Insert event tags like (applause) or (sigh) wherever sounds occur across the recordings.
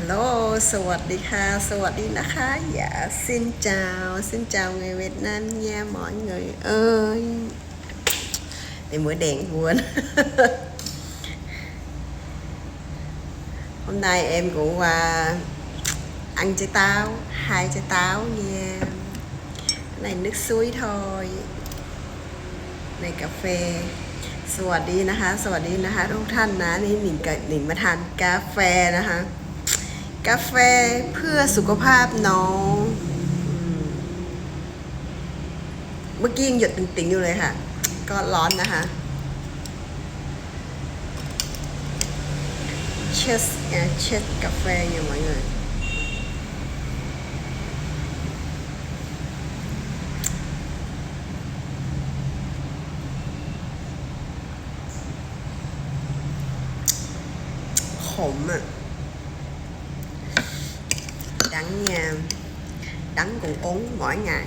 Hello สวัสดีค่ะ สวัสดีนะคะอย่า xin chào xin chào người Việt Nam nha mọi người ơi để mới đèn buồn hôm nay em cũng à, ăn trái táo hai trái táo nha cái này nước suối thôi này cà phê สวัสดีนะคะ สวัสดีนะคะทุกท่านนะนี่หนิงกับหนิงมาทานกาแฟนะคะ กาแฟเพื่อสุขภาพน้อง เมื่อกี้ยังหยดติ่งๆอยู่เลยค่ะ ก็ร้อนนะคะ เชสเอ่อเชสกาแฟอย่างไรเงี้ยขมอะ nhà nha đắng cũng uống mỗi ngày.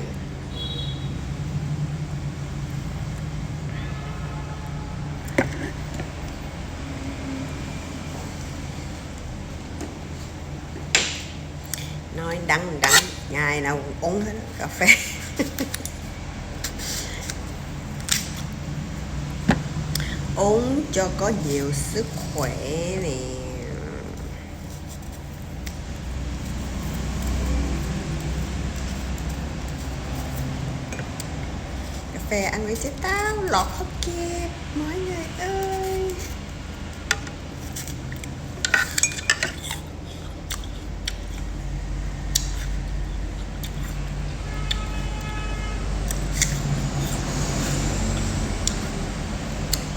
Nói đắng đắng, ngày nào cũng uống hết, cà phê. (laughs) Uống cho có nhiều sức khỏe nè. Về phê ăn với trái táo lọt hấp kẹp mọi người ơi.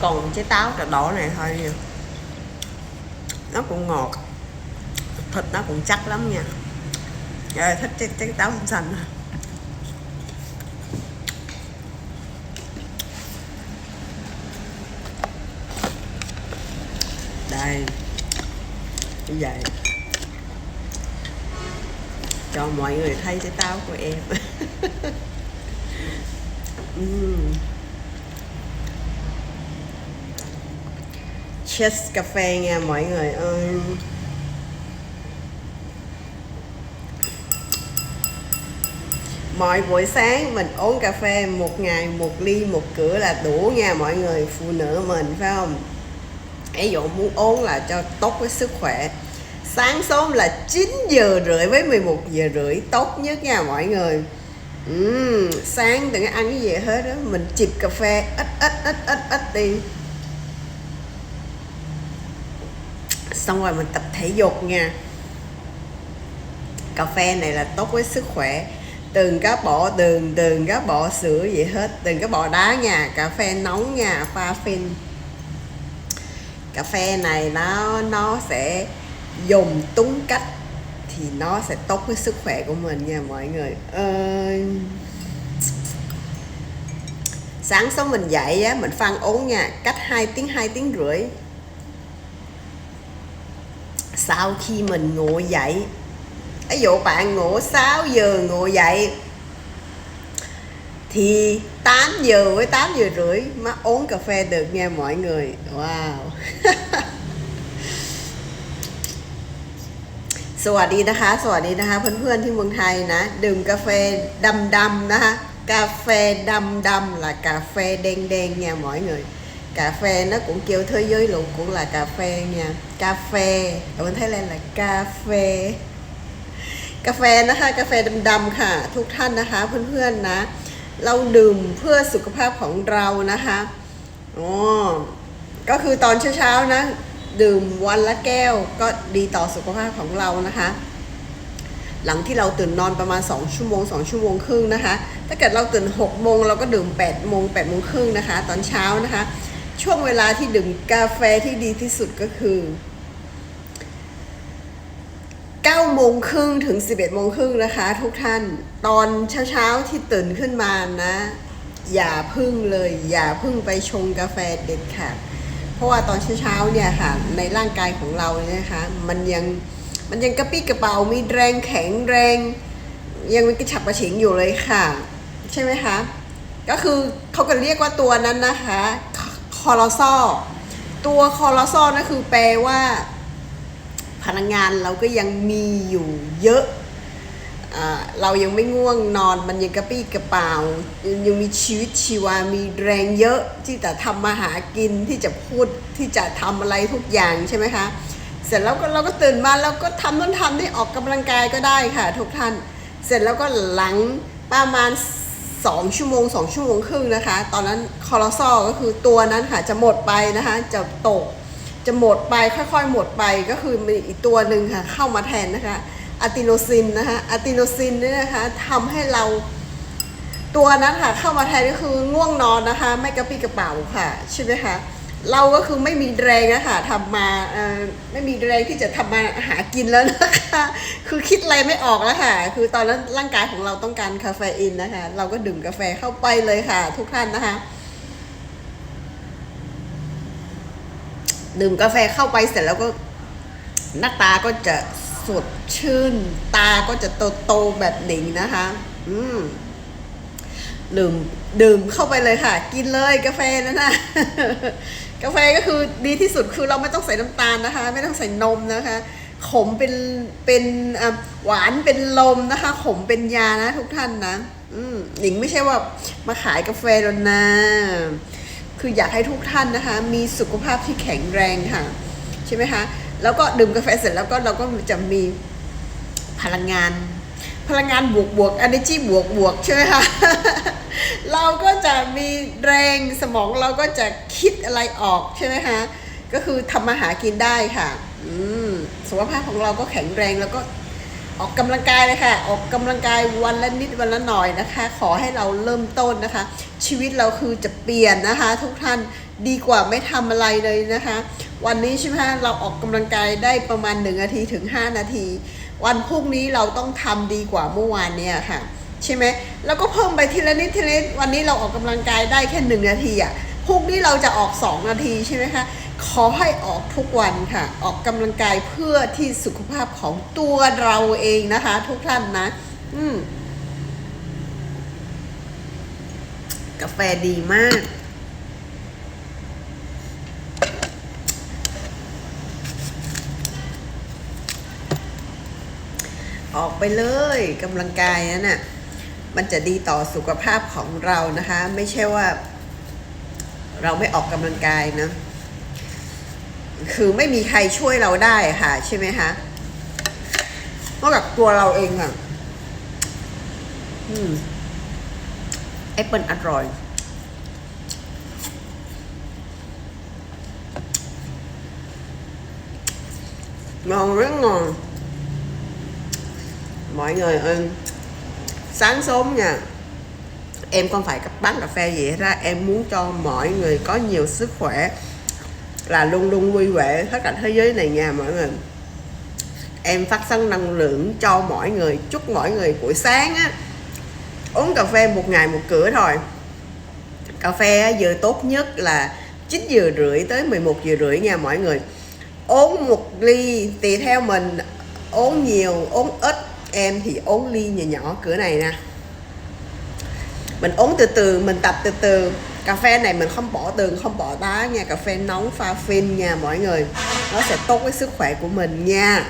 Còn trái táo cà đỏ này thôi. Nha nó cũng ngọt. Thịt nó cũng chắc lắm nha. Trời thích trái, trái táo xanh xanh. À. như vậy cho mọi người thấy cái táo của em. (laughs) Chess cà phê nha mọi người ơi. Mỗi buổi sáng mình uống cà phê một ngày, một ly, một cửa là đủ nha mọi người, Phụ nữ mình, phải không? Ví dụ muốn uống là cho tốt với sức khỏe. Sáng sớm là 9 giờ rưỡi với 11 giờ rưỡi tốt nhất nha mọi người. Uhm, sáng đừng ăn cái gì hết đó mình chịp cà phê ít ít ít ít ít đi. Xong rồi mình tập thể dục nha. Cà phê này là tốt với sức khỏe. Đừng có bỏ đường đừng có bỏ sữa gì hết đừng có bỏ đá nha cà phê nóng nha pha phin cà phê này nó nó sẽ dùng đúng cách thì nó sẽ tốt với sức khỏe của mình nha mọi người. Ơi sáng sớm mình dậy á, mình phan uống nha, cách 2 tiếng 2 tiếng rưỡi. Sau khi mình ngủ dậy, ví dụ bạn ngủ 6 giờ ngủ dậy thì 8 giờ với 8 giờ rưỡi mới uống cà phê được nha mọi người wow (laughs) สวัสดีนะคะ สวัสดีนะคะ เพื่อนๆที่เมืองไทยนะ ดื่มกาแฟดำๆนะคะ cà phê đậm là cà phê đen đen nha mọi người cà phê nó cũng kêu thế giới luôn cũng là cà phê nha cà phê ở bên Thái Lan là cà phê กาแฟนะคะกาแฟดำๆค่ะ ทุกท่านนะคะเพื่อนๆนะ เราดื่มเพื่อสุขภาพของเรานะคะอ๋อก็คือตอนเช้าๆนะ ดื่มวันละแก้วก็ดีต่อสุขภาพของเรานะคะ หลังที่เราตื่นนอนประมาณ 2 ชั่วโมง 2 ชั่วโมงครึ่งนะคะ ถ้าเกิดเราตื่น6โมงเราก็ดื่ม8โมง8โมงครึ่งนะคะ ตอนเช้านะคะ ช่วงเวลาที่ดื่มกาแฟที่ดีที่สุดก็คือ 9โมงครึ่งถึง 11โมงครึ่งนะคะ ทุกท่านตอนเช้าๆที่ตื่นขึ้นมานะ อย่าพึ่งเลย อย่าพึ่งไปชงกาแฟเด็ดขาดเพราะว่าตอนเช้าๆเนี่ยค่ะในร่างกายของเราเนี่ยนะคะมันยังมันยังกระปี้กระเป๋ามีแรงแข็งแรง ยังมีกระฉับกระเฉงอยู่เลยค่ะ ใช่ไหมคะ ก็คือเขาก็เรียกว่าตัวนั้นนะคะคอร์ซอตัวคอร์ซอนั่นคือแปลว่า พลังงานเราก็ยังมีอยู่เยอะเรายังไม่ง่วงนอนมันยังกระปี้กระเป๋ายังมีชีวิตชีวา มีแรงเยอะที่จะทำมาหากินที่จะพูดที่จะทำอะไรทุกอย่างใช่ไหมคะ เสร็จแล้วก็เราก็ตื่นมาแล้วก็ทำนู่นทำนี่ออกกำลังกายก็ได้ค่ะ ทุกท่าน เสร็จแล้วก็หลังประมาณ 2 ชั่วโมง 2 ชั่วโมงครึ่งนะคะ ตอนนั้นคอร์ซอลก็คือตัวนั้นค่ะจะหมดไปนะคะ จะตก จะหมดไปค่อยๆหมดไปก็คือมีอีกตัวหนึ่งค่ะเข้ามาแทนนะคะอะติโนซินนะคะอะติโนซินเนี่ยนะคะทำให้เราตัวนั้นค่ะเข้ามาแทนก็คือง่วงนอนนะคะ ไม่กระปี้กระเป๋าค่ะใช่ไหมคะเราก็คือไม่มีแรงนะคะทำมาไม่มีแรงที่จะทำมาหากินแล้วนะคะ คือคิดอะไรไม่ออกแล้วค่ะ คือตอนนั้นร่างกายของเราต้องการคาเฟอีนนะคะ เราก็ดื่มกาแฟเข้าไปเลยค่ะ ทุกท่านนะคะ ดื่มกาแฟเข้าไปเสร็จแล้วก็หน้าตาก็จะสดชื่น ตาก็จะโตโตแบบหนิงนะคะ อืมดื่มดื่มเข้าไปเลยค่ะ กินเลยกาแฟนั่นนะกาแฟก็คือดีที่สุดคือเราไม่ต้องใส่น้ำตาลนะคะ ไม่ต้องใส่นมนะคะ ขมเป็นเป็นหวานเป็นลมนะคะ ขมเป็นยานะทุกท่านนะ อืมหนิงไม่ใช่ว่ามาขายกาแฟแล้วนะ คืออยากให้ทุกท่านนะคะ มีสุขภาพที่แข็งแรงค่ะ ใช่ไหมคะ แล้วก็ดื่มกาแฟเสร็จแล้วก็เราก็จะมีพลังงาน พลังงานบวกบวก energy บวกบวกใช่ไหมคะ เราก็จะมีแรงสมองเราก็จะคิดอะไรออกใช่ไหมคะก็คือทำมาหากินได้ค่ะสุขภาพของเราก็แข็งแรงแล้วก็ออกกำลังกายเลยค่ะ ออกกำลังกายวันละนิดวันละหน่อยนะคะ ขอให้เราเริ่มต้นนะคะ ชีวิตเราคือจะเปลี่ยนนะคะ ทุกท่านดีกว่าไม่ทำอะไรเลยนะคะ วันนี้ใช่ไหมเราออกกำลังกายได้ประมาณ 1 นาทีถึง 5 นาที วันพรุ่งนี้เราต้องทำดีกว่าเมื่อวานเนี่ยค่ะใช่ไหมแล้วก็เพิ่มไปทีละนิดทีละนิดวันนี้เราออกกำลังกายได้แค่หนึ่งนาทีอะพรุ่งนี้เราจะออก 2 นาทีใช่ไหมคะขอให้ออกทุกวันค่ะ ออกกำลังกายเพื่อที่สุขภาพของตัวเราเองนะคะ ทุกท่านนะ อืม กาแฟดีมาก ออกไปเลยกำลังกายนั่นน่ะ มันจะดีต่อสุขภาพของเรานะคะ ไม่ใช่ว่า เราไม่ออกกำลังกายนะ คือไม่มีใครช่วยเราได้ค่ะ ใช่ไหมคะนอกจากตัวเราเองอะ อืม Apple Android. Ngon rất ngon mọi người ơi, sáng sớm nha. Em không phải cấp bán cà phê gì hết ra em muốn cho mọi người có nhiều sức khỏe là luôn luôn vui vẻ hết cả thế giới này nha mọi người. Em phát sinh năng lượng cho mọi người, chúc mọi người buổi sáng á uống cà phê một ngày một cửa thôi. Cà phê giờ tốt nhất là 9 giờ rưỡi tới 11 giờ rưỡi nha mọi người. Uống một ly tùy theo mình. Uống nhiều, uống ít. Em thì uống ly nhỏ nhỏ cửa này nè. Mình uống từ từ, mình tập từ từ. Cà phê này mình không bỏ đường, không bỏ đá nha. Cà phê nóng pha phin nha mọi người. Nó sẽ tốt với sức khỏe của mình nha.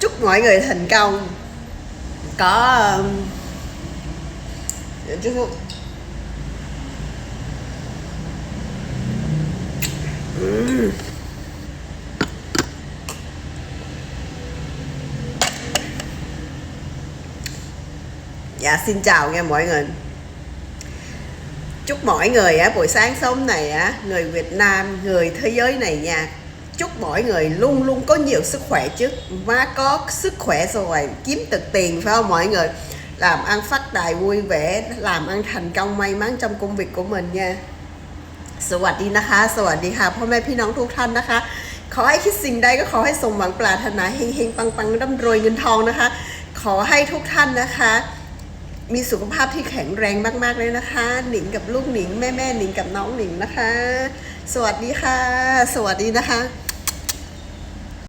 Chúc mọi người thành công. Có um, um. Dạ xin chào nghe mọi người. Chúc mọi người á buổi sáng sớm này á Người Việt Nam, người thế giới này nha. Chúc mọi người luôn luôn có nhiều sức khỏe chứ. Má có sức khỏe rồi kiếm được tiền phải không mọi người? Làm ăn phát tài vui vẻ Làm ăn thành công may mắn trong công việc của mình nha สวัสดีนะคะ สวัสดีค่ะพ่อแม่พี่น้องทุกท่านนะคะ ขอให้คิดสิ่งใดก็ขอให้สมหวังปรารถนาเฮงๆปังๆร่ำรวยเงินทองนะคะ ขอให้ทุกท่านนะคะ มีสุขภาพที่แข็งแรงมากๆเลยนะคะ หนิงกับลูกหนิงแม่แม่หนิงกับน้องหนิงนะคะ สวัสดีค่ะ สวัสดีนะคะ